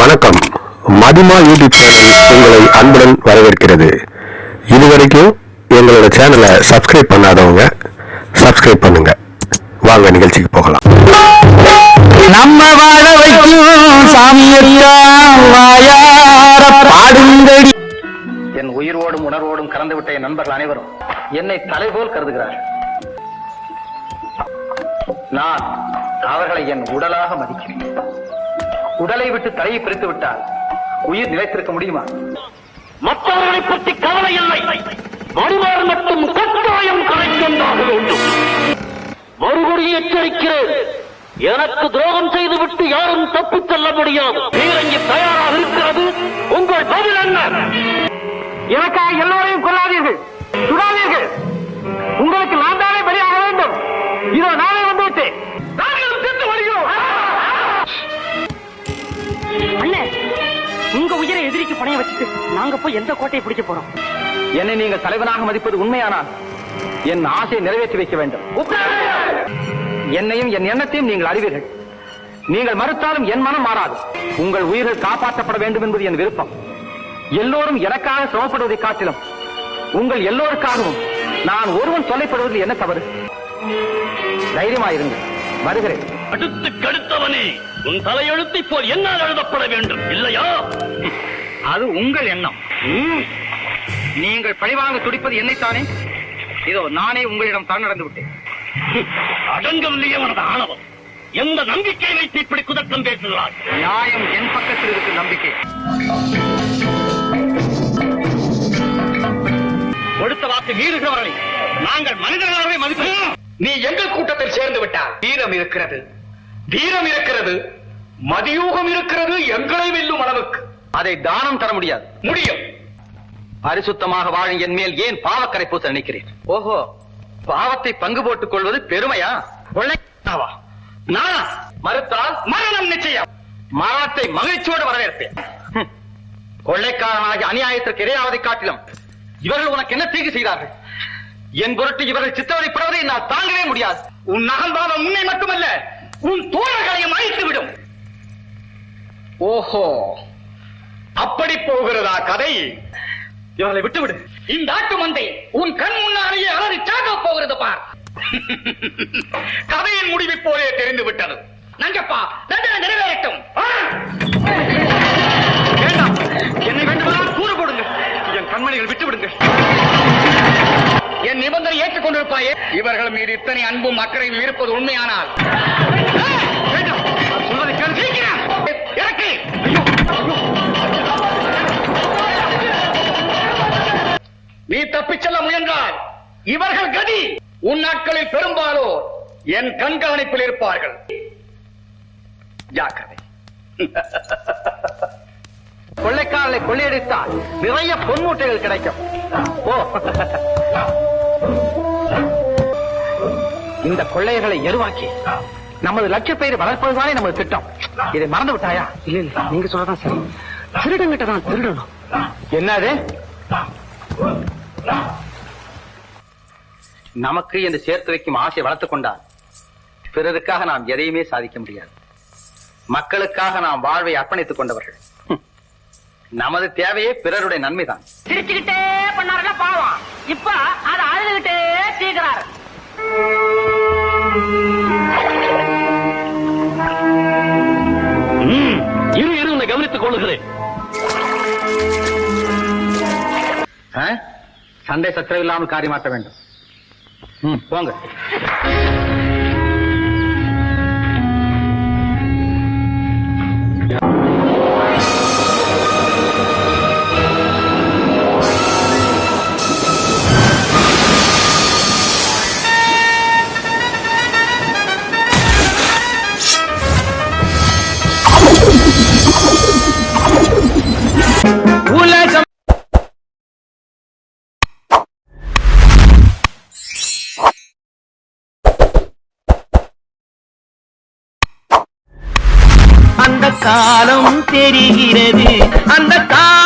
வணக்கம். மதிமா YouTube channel உங்களை அன்புடன் வரவேற்கிறது. இதுவரைக்கும் எங்களோட சேனலை சப்ஸ்கிரைப் பண்ணாதவங்க சப்ஸ்கிரைப் பண்ணுங்க. வாங்க நிகழ்ச்சிக்கு போகலாம். நம்ம வாழ வைக்கும் பாடுங்கடி. என் உயிரோடும் உணர்வோடும் கறந்துவிட்ட என் நண்பர்கள் அனைவரும் என்னை தலைபோல் கருதுகிறார்கள் நான் அவர்களை என் உடலாக மதிக்கிறேன். உடலை விட்டு தலையை பிரித்து விட்டால் உயிர் நிலைத்திருக்க முடியுமா? மற்றவர்களை பற்றி கவலை இல்லை. வருவார் மட்டும் கட்டாயம் கலைக்கொண்டாக வேண்டும். மறுபடி எச்சரிக்கிறேன். எனக்கு துரோகம் செய்துவிட்டு யாரும் தப்பிச் செல்ல முடியாது. பீரங்கி தயாராக இருக்கிறது. உங்கள் பதில் என்ன? எனக்காக எல்லோரையும் கொள்ளாதீர்கள் வச்சுட்டு நாங்க போய் எந்த கோட்டையை பிடிக்க போறோம்? என்னை நீங்கள் தலைவனாக மதிப்பது உண்மையானால் என் ஆசையை நிறைவேற்றி வைக்க வேண்டும். என்னையும் என் எண்ணத்தையும் நீங்கள் அறிவீர்கள். நீங்கள் மறுத்தாலும் என் மனம் மாறாது. உங்கள் உயிர்கள் காப்பாற்றப்பட வேண்டும் என்பது என் விருப்பம். எல்லோரும் எனக்காக சிரமப்படுவதை காட்டிலும் உங்கள் எல்லோருக்காகவும் நான் ஒருவன் தொல்லைப்படுவதில் என்ன தவறு? தைரியமாயிருங்கள். வருகிறேன். அடுத்து கடுத்தவனே. உன் தலையெழுத்தை போல் என்னால் எழுதப்பட வேண்டும். இல்லையா? அது உங்கள் எண்ணம். நீங்கள் பழிவாங்க துடிப்பது என்னைத்தானே? இதோ நானே உங்களிடம் தான் நடந்து விட்டேன். அடங்கவில்லையே உனது ஆணவம். எந்த நம்பிக்கை வைத்து இப்படி குதக்கம் பேசுகிறார் நியாயம் என் பக்கத்தில் இருக்கும் நம்பிக்கை. கொடுத்த வாக்கு மீறுகிறவர்களை நாங்கள் மனிதர்களாகவே மதிப்போம். நீ எங்கள் கூட்டத்தில் சேர்ந்து விட்டால் வீரம் இருக்கிறது. வீரம் இருக்கிறது. மதியூகம் இருக்கிறது எங்களை வெல்லும் அளவுக்கு. அதை தானம் தர முடியாது. முடியும். பரிசுத்தமாக வாழும் என் மேல் ஏன் பாவக்கரை பூச நினைக்கிறேன் ஓஹோ பாவத்தை பங்கு போட்டுக் கொள்வது பெருமையா? நான் மறுத்தால் மரணம் நிச்சயம். மரணத்தை மகிழ்ச்சியோடு வரவேற்பேன். கொள்ளைக்காரனாகி அநியாயத்திற்கு இரையாவதை காட்டிலும் இவர்கள் உனக்கு என்ன தீங்கு செய்தார்கள்? என் பொருட்டு இவர்கள் சித்தவதைப்படுவதை நான் தாங்கவே முடியாது. உன் நகல்வாதம் உன்னை மட்டுமல்ல உன் தோழர்களையும் அழித்து விடும் ஓஹோ அப்படி போகிறதா கதை? இவர்களை விட்டுவிடு. இந்த ஆட்டு மந்தை உன் கண் முன்னாலேயே அலறி சாக போகிறது பார். கதையின் முடிவை போலே தெரிந்து விட்டது நங்கப்பா தண்டனை நிறைவேறட்டும்! வேண்டாம். என்னை வேண்டுமானால் கூறு கொடுங்க என் கண்மணிகள் விட்டு விடுங்க என் நிபந்தனை ஏற்றுக்கொண்டிருப்பாயே? இவர்கள் மீது இத்தனை அன்பும் அக்கறையும் இருப்பது உண்மையானால்! வேண்டாம். சொல்வதை கேளு. சீக்கிரம்! நீ தப்பிச் செல்ல முயன்றால் இவர்கள் கதி. உன் நாட்களில் பெரும்பாலோர் என் கண்காணிப்பில் இருப்பார்கள். ஜாக்கிரதை. கொள்ளைக்காரனை கொள்ளையடித்தால் நிறைய பொன்மூட்டைகள் கிடைக்கும். ஓ இந்த கொள்ளையர்களை எருவாக்கி நமது லட்சிய பெயரை வளர்ப்பதுதானே நமது திட்டம். இதை மறந்து விட்டாயா? இல்ல இல்ல. நீங்க சொல்லதான் சரி திருடங்கிட்ட தான் திருடணும். என்னது? நமக்கு என்று சேர்த்து வைக்கும் ஆசை வளர்த்துக் கொண்டால் பிறருக்காக நாம் எதையுமே சாதிக்க முடியாது. மக்களுக்காக நாம் வாழ்வை அர்ப்பணித்துக் கொண்டவர்கள். நமது தேவையே பிறருடைய நன்மைதான். சிரிச்சுக்கிட்டே பண்ணாருல பாவம். இப்ப அதை அழுதுகிட்டே தீர்க்கிறாரு. ம், இரு இரு கவனித்துக் கொள்ளுகிறேன்? சண்டை சத்திரவில்லாமல் காரியமாற்ற வேண்டும். போங்க. அந்த காலம் தெரிகிறது. அந்த காலம்